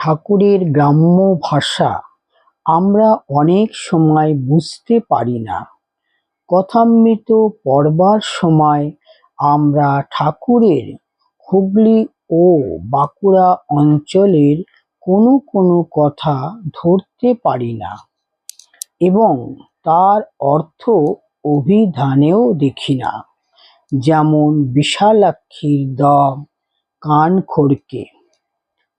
ঠাকুরের গ্রাম্য ভাষা আমরা অনেক সময় বুঝতে পারি না। কথামৃত পড়বার সময় আমরা ঠাকুরের হুগলি ও বাঁকুড়া অঞ্চলের কোনো কোনো কথা ধরতে পারি না এবং তার অর্থ অভিধানেও দেখি না। যেমন বিশালাক্ষীর দ কান খড়কে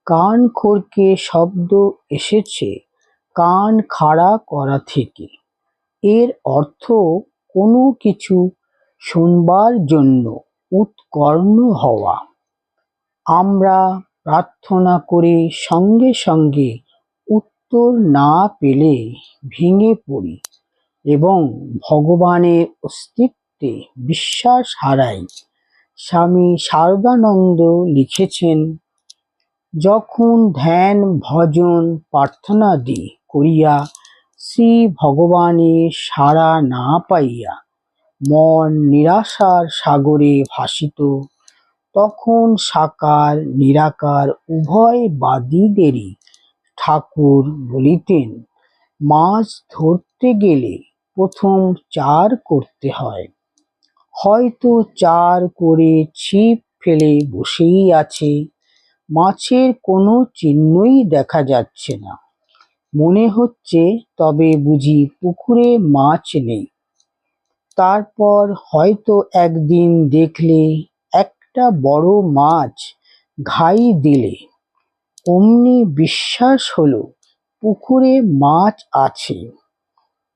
কান খড়কে শব্দ এসেছে, কান খাড়া করা থেকে। এর অর্থ কোনো কিছু শুনবার জন্য উৎকর্ণ হওয়া। আমরা প্রার্থনা করে সঙ্গে সঙ্গে উত্তর না পেলে ভেঙে পড়ি এবং ভগবানের অস্তিত্বে বিশ্বাস হারাই। স্বামী শারদানন্দ লিখেছেন যখন ধ্যান, ভজন প্রার্থনাদি করিয়া শ্রী ভগবানের সাড়া না পাইয়া মন নিরাশার সাগরে ভাসিত, তখন সাকার, নিরাকার উভয় বাদীদেরই ঠাকুর বলিতেন, মাছ ধরতে গেলে প্রথম চার করতে হয়। হয়তো চার করে ছিপ ফেলে বসেই আছে মাছের কোনো চিহ্নই দেখা যাচ্ছে না। মনে হচ্ছে তবে বুঝি পুকুরে মাছ নেই। তারপর হয়তো একদিন দেখলে একটা বড় মাছ ঘাই দিলে। অমনি বিশ্বাস হলো পুকুরে মাছ আছে।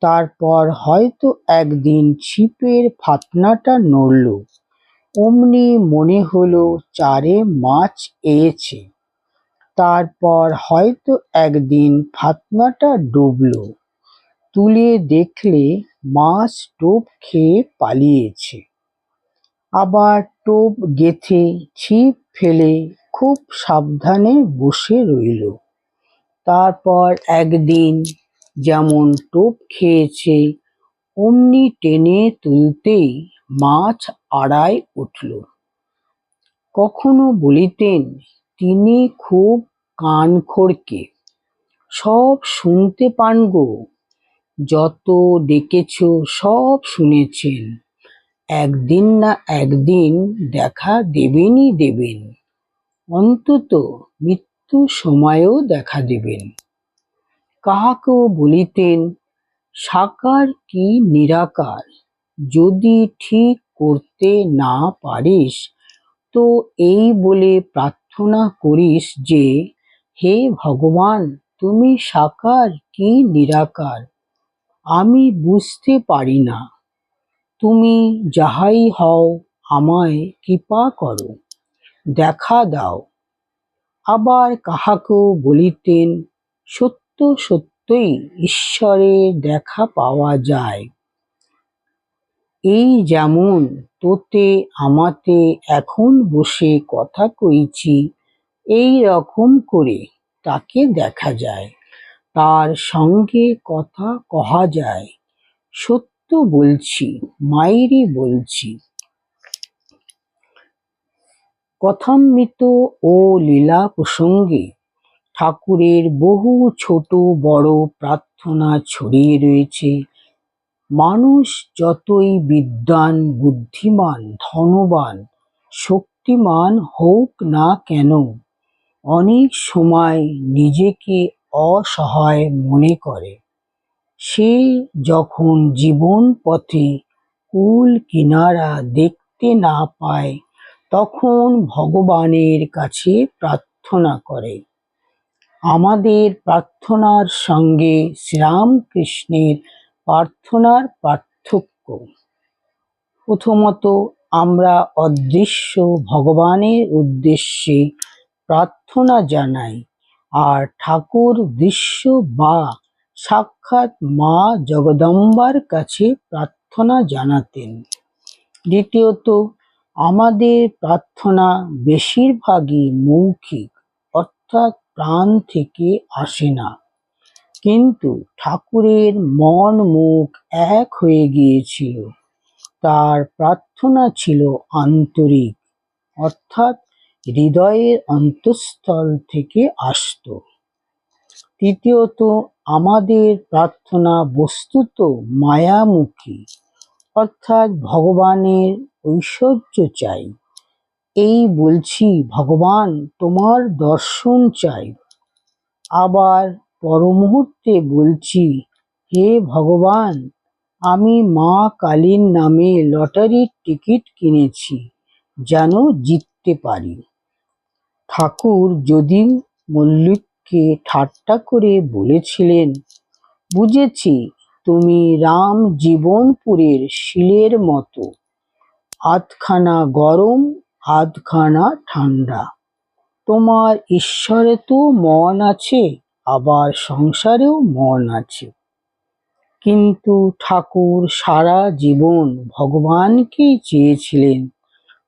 তারপর হয়তো একদিন ছিপের ফাতনাটা নড়ল। অমনি মনে হলো চারে মাছ এয়েছে। তারপর হয়তো একদিন ফাতনাটা ডুবল। তুলে দেখলে মাছ টোপ খেয়ে পালিয়েছে। আবার টোপ গেথে ছিপ ফেলে খুব সাবধানে বসে রইল। তারপর একদিন যেমন টোপ খেয়েছে, অমনি টেনে তুলতেই মাছ আড়ায় উঠল। কখনো বলিতেন, তিনি খুব কান খড়কে সব শুনতে পান গো। যত ডেকেছ, সব শুনেছেন। একদিন না একদিন দেখা দেবেনই দেবেন। অন্তত মৃত্যু সময়েও দেখা দেবেন। কাহাকেও বলিতেন, সাকার কি নিরাকার? যদি ঠিক করতে না পারিস, তো এই বলে প্রার্থনা করিস যে, হে ভগবান, তুমি সাকার কি নিরাকার? আমি বুঝতে পারি না। তুমি যাহাই হও আমায় কৃপা করো, দেখা দাও। আবার কাহাকেও বলিতেন, সত্য সত্যই ঈশ্বরের দেখা পাওয়া যায়। এই যেমন তোতে, আমাতে এখন বসে কথা কইছি, এই রকম করে তাকে দেখা যায়। তার সঙ্গে কথা কহা যায়। সত্য বলছি মায়েরই বলছি। কথামৃত ও লীলা প্রসঙ্গে ঠাকুরের বহু ছোট বড় প্রার্থনা ছড়িয়ে রয়েছে। মানুষ যতই বিদ্বান, বুদ্ধিমান, ধনবান, শক্তিমান হোক না কেন, অনেক সময় নিজেকে অসহায় মনে করে। সে যখন জীবন পথে কুল কিনারা দেখতে না পায়, তখন ভগবানের কাছে প্রার্থনা করে। আমাদের প্রার্থনার সঙ্গে শ্রীরামকৃষ্ণের প্রার্থনার পার্থক্য। প্রথমত, আমরা অদৃশ্য ভগবানের উদ্দেশ্যে প্রার্থনা জানাই, আর ঠাকুর দৃশ্য বা সাক্ষাৎ মা জগদম্বার কাছে প্রার্থনা জানাতেন। দ্বিতীয়ত, আমাদের প্রার্থনা বেশিরভাগই মৌখিক, অর্থাৎ প্রাণ থেকে আসে না। কিন্তু ঠাকুরের মন মুখ এক হয়ে গিয়েছিল। তার প্রার্থনা ছিল আন্তরিক, অর্থাৎ হৃদয়ের অন্তঃস্থল থেকে আসতো। তৃতীয়ত, আমাদের প্রার্থনা বস্তুত মায়ামুখী, অর্থাৎ ভগবানের ঐশ্বর্য চাই। এই বলছি, ভগবান, তোমার দর্শন চাই। আবার পরমুহূর্তে বলছি, হে ভগবান, আমি মা কালীর নামে লটারির টিকিট কিনেছি, যেন জিততে পারি। ঠাকুর যদি মল্লিককে ঠাট্টা করে বলেছিলেন, বুঝেছি তুমি রাম জীবনপুরের শিলের মতো, আধখানা গরম, আধখানা ঠান্ডা। তোমার ঈশ্বরে তো মন আছে আবার সংসারেও মন আছে। কিন্তু ঠাকুর সারা জীবন ভগবানকেই চেয়েছিলেন,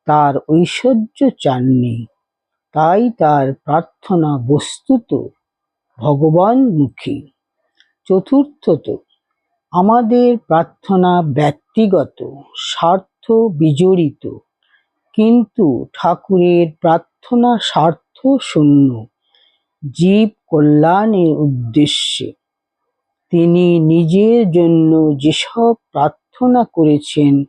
তার ঐশ্বর্য চাননি তাই তার প্রার্থনা বস্তুত ভগবানমুখী চতুর্থত, আমাদের প্রার্থনা ব্যক্তিগত, স্বার্থ বিজড়িত। কিন্তু ঠাকুরের প্রার্থনা স্বার্থ শূন্য। জীব কল্যাণের উদ্দেশ্যে। তিনি নিজের জন্য যেসব প্রার্থনা করেছেন,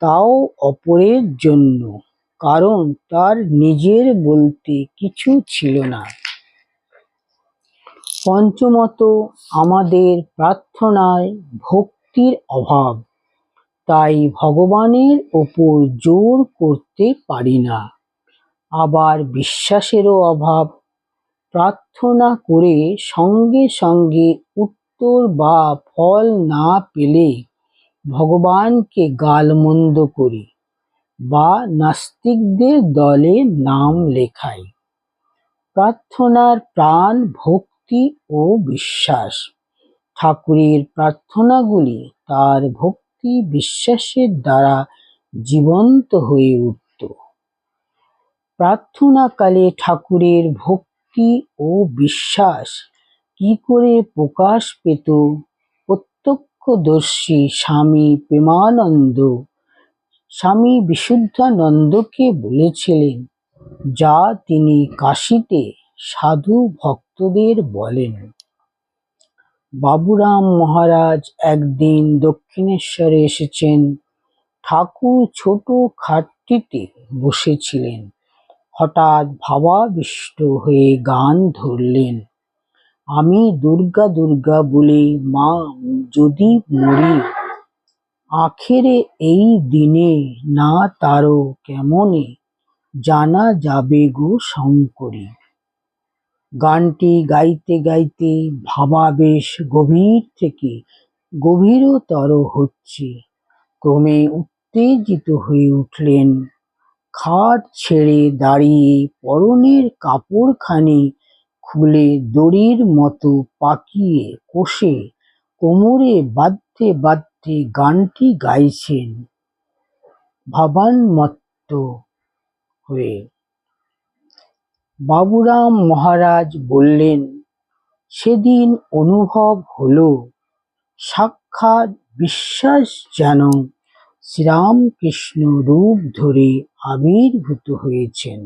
তাও অপরের জন্য, কারণ তার নিজের বলতে কিছু ছিল না। পঞ্চমত, আমাদের প্রার্থনায় ভক্তির অভাব, তাই ভগবানের ওপর জোর করতে পারি না। আবার বিশ্বাসেরও অভাব প্রার্থনা করে সঙ্গে সঙ্গে উত্তর বা ফল না পেলে ভগবানকে গালমন্দ করি বা নাস্তিকদের দলে নাম লেখাই প্রার্থনার প্রাণ, ভক্তি ও বিশ্বাস। ঠাকুরের প্রার্থনাগুলি তার ভক্তি বিশ্বাসের দ্বারা জীবন্ত হয়ে উঠত। প্রার্থনাকালে ঠাকুরের ভক্তি ও বিশ্বাস? কি করে প্রকাশ পেত? প্রত্যক্ষদর্শী স্বামী প্রেমানন্দ। স্বামী বিশুদ্ধানন্দকে বলেছিলেন, যা তিনি কাশীতে সাধু ভক্তদের বলেন। বাবুরাম মহারাজ একদিন দক্ষিণেশ্বরে এসেছেন। ঠাকুর ছোট খাটটিতে বসেছিলেন। হঠাৎ ভাবাবিষ্ট হয়ে গান ধরলেন। আমি দুর্গা দুর্গা বলে, মা, যদি মরি, আখেরে এই দিনে না তারো কেমনে জানা যাবে গো শঙ্করী? গানটি গাইতে গাইতে ভাবাবেশ গভীর থেকে গভীরতর হচ্ছে। ক্রমে উত্তেজিত হয়ে উঠলেন খাট ছেড়ে দাঁড়িয়ে পরনের কাপড়খানি খুলে দড়ির মতো পাকিয়ে কষে কোমরে বাঁধতে বাঁধতে গানটি গাইছেন ভাবান্মত্ত হয়ে। বাবুরাম মহারাজ বললেন, সেদিন অনুভব হলো, সাক্ষাৎ বিশ্বাস যেন শ্রীরামকৃষ্ণ রূপ ধরে আবির্ভূত হয়েছেন।